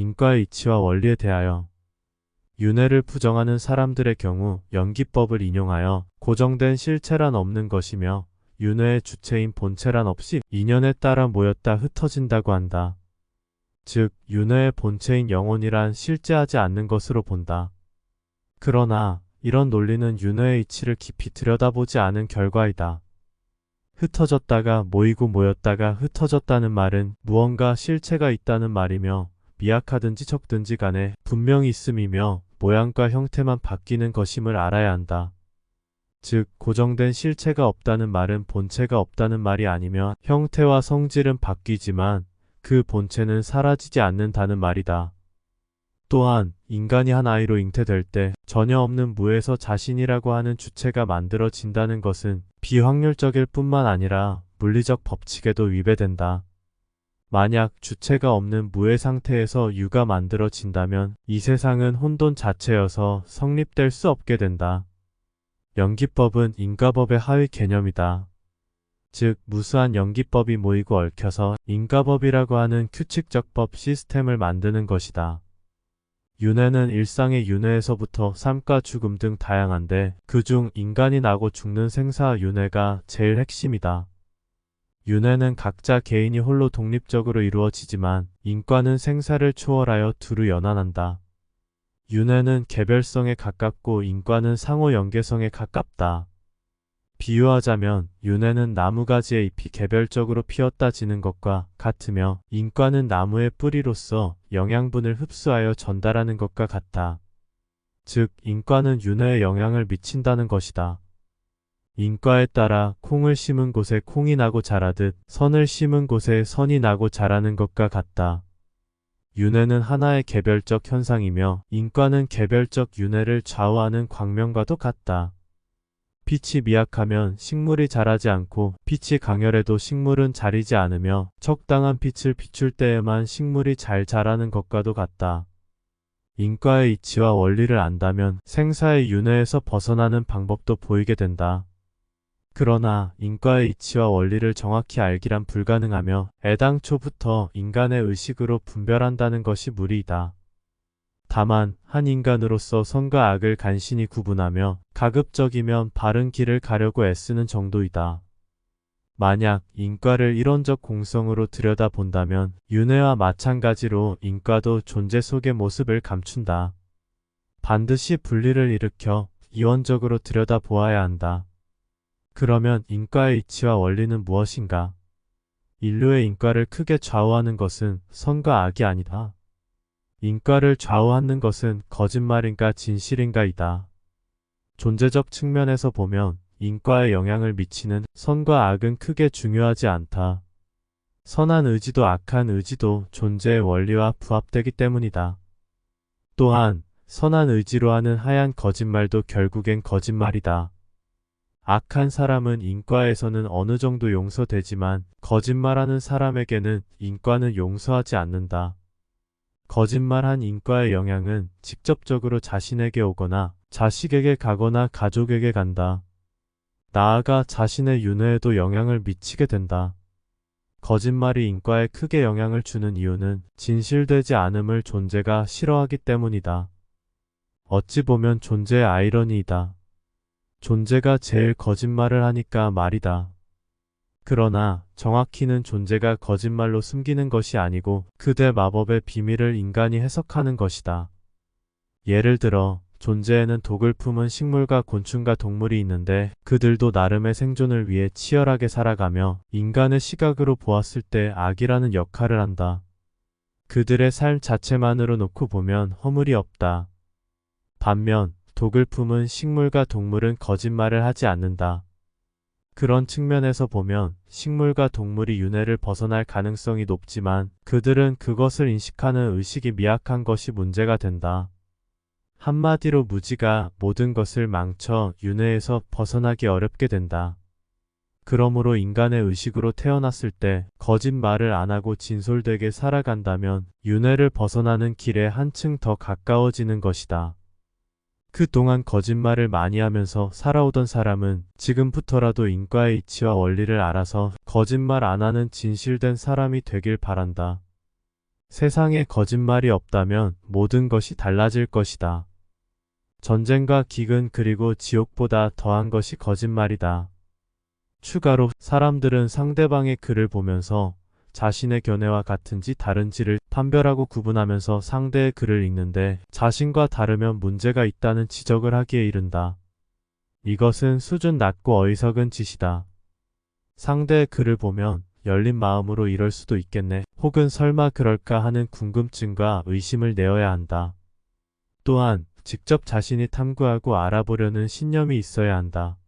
인과의 이치와 원리에 대하여 윤회를 부정하는 사람들의 경우 연기법을 인용하여 고정된 실체란 없는 것이며 윤회의 주체인 본체란 없이 인연에 따라 모였다 흩어진다고 한다. 즉, 윤회의 본체인 영혼이란 실제하지 않는 것으로 본다. 그러나 이런 논리는 윤회의 이치를 깊이 들여다보지 않은 결과이다. 흩어졌다가 모이고 모였다가 흩어졌다는 말은 무언가 실체가 있다는 말이며 미약하든지 적든지 간에 분명히 있음이며 모양과 형태만 바뀌는 것임을 알아야 한다. 즉, 고정된 실체가 없다는 말은 본체가 없다는 말이 아니며 형태와 성질은 바뀌지만 그 본체는 사라지지 않는다는 말이다. 또한 인간이 한 아이로 잉태될 때 전혀 없는 무에서 자신이라고 하는 주체가 만들어진다는 것은 비확률적일 뿐만 아니라 물리적 법칙에도 위배된다. 만약 주체가 없는 무의 상태에서 유가 만들어진다면 이 세상은 혼돈 자체여서 성립될 수 없게 된다. 연기법은 인과법의 하위 개념이다. 즉, 무수한 연기법이 모이고 얽혀서 인과법이라고 하는 규칙적 법 시스템을 만드는 것이다. 윤회는 일상의 윤회에서부터 삶과 죽음 등 다양한데 그중 인간이 나고 죽는 생사 윤회가 제일 핵심이다. 윤회는 각자 개인이 홀로 독립적으로 이루어지지만 인과는 생사를 초월하여 두루 연한한다. 윤회는 개별성에 가깝고 인과는 상호 연계성에 가깝다. 비유하자면 윤회는 나무가지의 잎이 개별적으로 피었다 지는 것과 같으며 인과는 나무의 뿌리로서 영양분을 흡수하여 전달하는 것과 같다. 즉, 인과는 윤회에 영향을 미친다는 것이다. 인과에 따라 콩을 심은 곳에 콩이 나고 자라듯 선을 심은 곳에 선이 나고 자라는 것과 같다. 윤회는 하나의 개별적 현상이며 인과는 개별적 윤회를 좌우하는 광명과도 같다. 빛이 미약하면 식물이 자라지 않고 빛이 강렬해도 식물은 자리지 않으며 적당한 빛을 비출 때에만 식물이 잘 자라는 것과도 같다. 인과의 이치와 원리를 안다면 생사의 윤회에서 벗어나는 방법도 보이게 된다. 그러나 인과의 이치와 원리를 정확히 알기란 불가능하며 애당초부터 인간의 의식으로 분별한다는 것이 무리이다. 다만 한 인간으로서 선과 악을 간신히 구분하며 가급적이면 바른 길을 가려고 애쓰는 정도이다. 만약 인과를 이론적 공성으로 들여다본다면 윤회와 마찬가지로 인과도 존재 속의 모습을 감춘다. 반드시 분리를 일으켜 이원적으로 들여다보아야 한다. 그러면 인과의 이치와 원리는 무엇인가? 인류의 인과를 크게 좌우하는 것은 선과 악이 아니다. 인과를 좌우하는 것은 거짓말인가 진실인가이다. 존재적 측면에서 보면 인과에 영향을 미치는 선과 악은 크게 중요하지 않다. 선한 의지도 악한 의지도 존재의 원리와 부합되기 때문이다. 또한 선한 의지로 하는 하얀 거짓말도 결국엔 거짓말이다. 악한 사람은 인과에서는 어느 정도 용서되지만 거짓말하는 사람에게는 인과는 용서하지 않는다. 거짓말한 인과의 영향은 직접적으로 자신에게 오거나 자식에게 가거나 가족에게 간다. 나아가 자신의 윤회에도 영향을 미치게 된다. 거짓말이 인과에 크게 영향을 주는 이유는 진실되지 않음을 존재가 싫어하기 때문이다. 어찌 보면 존재의 아이러니이다. 존재가 제일 거짓말을 하니까 말이다. 그러나 정확히는 존재가 거짓말로 숨기는 것이 아니고 그대 마법의 비밀을 인간이 해석하는 것이다. 예를 들어 존재에는 독을 품은 식물과 곤충과 동물이 있는데 그들도 나름의 생존을 위해 치열하게 살아가며 인간의 시각으로 보았을 때 악이라는 역할을 한다. 그들의 삶 자체만으로 놓고 보면 허물이 없다. 반면 독을 품은 식물과 동물은 거짓말을 하지 않는다. 그런 측면에서 보면 식물과 동물이 윤회를 벗어날 가능성이 높지만 그들은 그것을 인식하는 의식이 미약한 것이 문제가 된다. 한마디로 무지가 모든 것을 망쳐 윤회에서 벗어나기 어렵게 된다. 그러므로 인간의 의식으로 태어났을 때 거짓말을 안 하고 진솔되게 살아간다면 윤회를 벗어나는 길에 한층 더 가까워지는 것이다. 그동안 거짓말을 많이 하면서 살아오던 사람은 지금부터라도 인과의 이치와 원리를 알아서 거짓말 안 하는 진실된 사람이 되길 바란다. 세상에 거짓말이 없다면 모든 것이 달라질 것이다. 전쟁과 기근 그리고 지옥보다 더한 것이 거짓말이다. 추가로 사람들은 상대방의 글을 보면서 자신의 견해와 같은지 다른지를 판별하고 구분하면서 상대의 글을 읽는데 자신과 다르면 문제가 있다는 지적을 하기에 이른다. 이것은 수준 낮고 어리석은 짓이다. 상대의 글을 보면 열린 마음으로 이럴 수도 있겠네. 혹은 설마 그럴까 하는 궁금증과 의심을 내어야 한다. 또한 직접 자신이 탐구하고 알아보려는 신념이 있어야 한다.